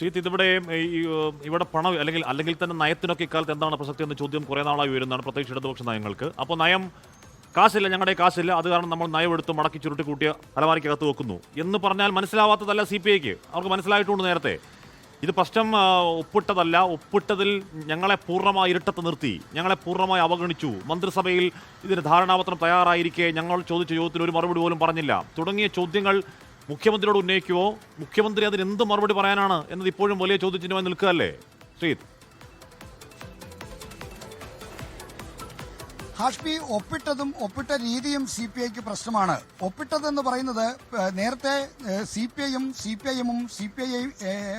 ചെയ്ത് ഇതിവിടെ ഈ, ഇവിടെ പണം അല്ലെങ്കിൽ അല്ലെങ്കിൽ തന്നെ നയത്തിനൊക്കെ ഇക്കാലത്ത് എന്താണ് പ്രസക്തി എന്ന ചോദ്യം കുറേ നാളായി വരുന്നതാണ് പ്രത്യേകിച്ച് ഇടതുപക്ഷ നയങ്ങൾക്ക്. അപ്പോൾ നയം കാശില്ല ഞങ്ങളുടെ കാശില്ല. അത് കാരണം നമ്മൾ നയം എടുത്ത് മടക്കി ചുരുട്ടി കൂട്ടിയ അലമാരിക്കകത്ത് വെക്കുന്നു. എന്ന് പറഞ്ഞാൽ മനസ്സിലാവാത്തതല്ല സി പി ഐക്ക്. അവർക്ക് മനസ്സിലായിട്ടുണ്ട് നേരത്തെ. ഇത് പ്രശ്നം ഒപ്പിട്ടതല്ല. ഒപ്പിട്ടതിൽ ഞങ്ങളെ പൂർണമായി ഇരുട്ടത്ത് നിർത്തി. ഞങ്ങളെ പൂർണമായി അവഗണിച്ചു. മന്ത്രിസഭയിൽ ഇതിന് ധാരണാപത്രം തയ്യാറായിരിക്കെ. ഞങ്ങൾ ചോദിച്ച ചോദ്യത്തിന് ഒരു മറുപടി പോലും പറഞ്ഞില്ല. തുടങ്ങിയ ചോദ്യങ്ങൾ മുഖ്യമന്ത്രിയോട് ഉന്നയിക്കുവോ? മുഖ്യമന്ത്രി അതിന് എന്ത് മറുപടി പറയാനാണ്? എന്നത് ഇപ്പോഴും വലിയ ചോദ്യചിഹ്നമായി നിൽക്കുകയല്ലേ? ശ്രീത് ഹാഷ്മി ഒപ്പിട്ടതും ഒപ്പിട്ട രീതിയും സി പി ഐക്ക് പ്രശ്നമാണ്. ഒപ്പിട്ടതെന്ന് പറയുന്നത് നേരത്തെ സി പി ഐയും സി പി ഐ എമ്മും സി പി ഐ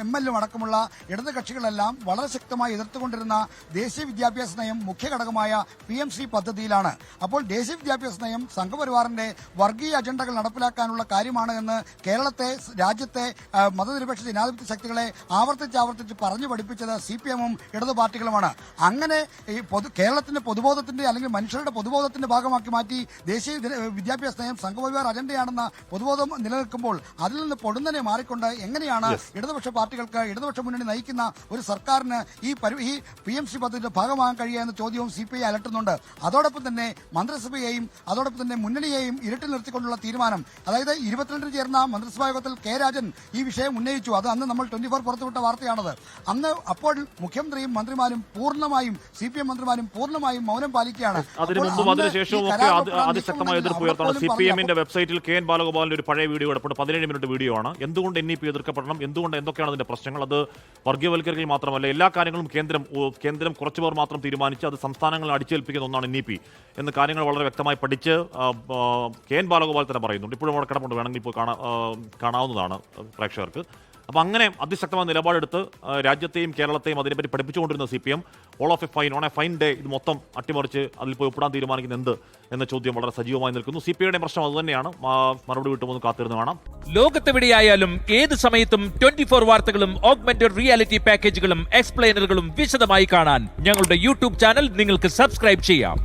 എം എല്ലും അടക്കമുള്ള ഇടത് കക്ഷികളെല്ലാം വളരെ ശക്തമായി എതിർത്തുകൊണ്ടിരുന്ന ദേശീയ വിദ്യാഭ്യാസ നയം മുഖ്യ ഘടകമായ പി എം സി പദ്ധതിയിലാണ്. അപ്പോൾ ദേശീയ വിദ്യാഭ്യാസ നയം സംഘപരിവാറിന്റെ വർഗീയ അജണ്ടകൾ നടപ്പിലാക്കാനുള്ള കാര്യമാണ് എന്ന് കേരളത്തെ രാജ്യത്തെ മതനിരപേക്ഷ ജനാധിപത്യ ശക്തികളെ ആവർത്തിച്ച് ആവർത്തിച്ച് പറഞ്ഞു പഠിപ്പിച്ചത് സി പി എമ്മും ഇടതു പാർട്ടികളുമാണ് അങ്ങനെ ഈ പൊതു കേരളത്തിന്റെ പൊതുബോധത്തിന്റെ അല്ലെങ്കിൽ മനുഷ്യരുടെ പൊതുബോധത്തിന്റെ ഭാഗമാക്കി മാറ്റി ദേശീയ വിദ്യ- വിദ്യാഭ്യാസ നയം സംഘപരിവാർ അജണ്ടയാണെന്ന പൊതുബോധം നിലനിൽക്കുമ്പോൾ അതിൽ നിന്ന് പൊടുന്നനെ മാറിക്കൊണ്ട് എങ്ങനെയാണ് ഇടതുപക്ഷ പാർട്ടികൾക്ക് ഇടതുപക്ഷ മുന്നണി നയിക്കുന്ന ഒരു സർക്കാരിന് ഈ ഈ പി എം സി പദ്ധതിയുടെ ഭാഗമാകാൻ കഴിയുക എന്ന ചോദ്യവും സി പി ഐ അലട്ടുന്നുണ്ട്. അതോടൊപ്പം തന്നെ മന്ത്രിസഭയെയും അതോടൊപ്പം തന്നെ മുന്നണിയെയും ഇരുട്ടിൽ നിർത്തിക്കൊണ്ടുള്ള തീരുമാനം. അതായത് ഇരുപത്തിരണ്ടിന് ചേർന്ന മന്ത്രിസഭാ യോഗത്തിൽ കെ രാജൻ ഈ വിഷയം ഉന്നയിച്ചു. അത് അന്ന് നമ്മൾ ട്വന്റി ഫോർ പുറത്തുവിട്ട വാർത്തയാണത്. അന്ന് അപ്പോൾ മുഖ്യമന്ത്രിയും മന്ത്രിമാരും പൂർണമായും സി പി എം മന്ത്രിമാരും പൂർണമായും മൗനം പാലിക്കുകയാണ്. അതിനു മുമ്പും അതിനുശേഷവും ഒക്കെ അതിശക്തമായ എതിർപ്പ് ഉയർത്തണം. സി പി എമ്മിന്റെ വെബ്സൈറ്റിൽ കെ എൻ ബാലഗോപാലിന്റെ ഒരു പഴയ വീഡിയോ ഇടപെട്ട് പതിനേഴ് മിനിറ്റ് വീഡിയോ ആണ്. എന്തുകൊണ്ട് എൻ ഇ പി എതിർക്കപ്പെടണം? എന്തുകൊണ്ട് എന്തൊക്കെയാണ് അതിന്റെ പ്രശ്നങ്ങൾ? അത് വർഗീയവൽക്കരിക്കൽ മാത്രമല്ല എല്ലാ കാര്യങ്ങളും കേന്ദ്രം കേന്ദ്രം കുറച്ചു പേർ മാത്രം തീരുമാനിച്ച് അത് സംസ്ഥാനങ്ങളെ അടിച്ചേൽപ്പിക്കുന്ന ഒന്നാണ് എൻ ഇ പി. എന്ന് കാര്യങ്ങൾ വളരെ വ്യക്തമായി പഠിച്ച് കെ എൻ ബാലഗോപാൽ തന്നെ പറയുന്നുണ്ട്. ഇപ്പോഴും അവിടെ കിടപ്പുണ്ട്. വേണമെങ്കിൽ പോയി കാണാ കാണാവുന്നതാണ് പ്രേക്ഷകർക്ക്. അപ്പോൾ അങ്ങനെ അതിശക്തമായ നിലപാടെടുത്ത് രാജ്യത്തെയും കേരളത്തെയും അതിനെപ്പറ്റി പഠിപ്പിച്ചുകൊണ്ടിരുന്ന C P M all of a fine on a fine day ഇത് മൊത്തം അട്ടിമറിച്ച് അതിൽ പോയി ഒപ്പിടാൻ തീരുമാനിക്കുന്ന എന്ത് എന്ന ചോദ്യം വളരെ സജീവമായി നിൽക്കുന്നു. സി പി ഐയുടെ പ്രശ്നം അതുതന്നെയാണ് മറുപടി വിട്ടുമൊന്ന് കാത്തിരുന്ന് കാണാം. ലോകത്തെവിടെയായാലും ഏത് സമയത്തും ട്വന്റി ഫോർ വാർത്തകളും ഓഗ്മെന്റഡ് റിയാലിറ്റി പാക്കേജുകളും എക്സ്പ്ലെയിനറുകളും വിശദമായി കാണാൻ ഞങ്ങളുടെ യൂട്യൂബ് ചാനൽ നിങ്ങൾക്ക് സബ്സ്ക്രൈബ് ചെയ്യാം.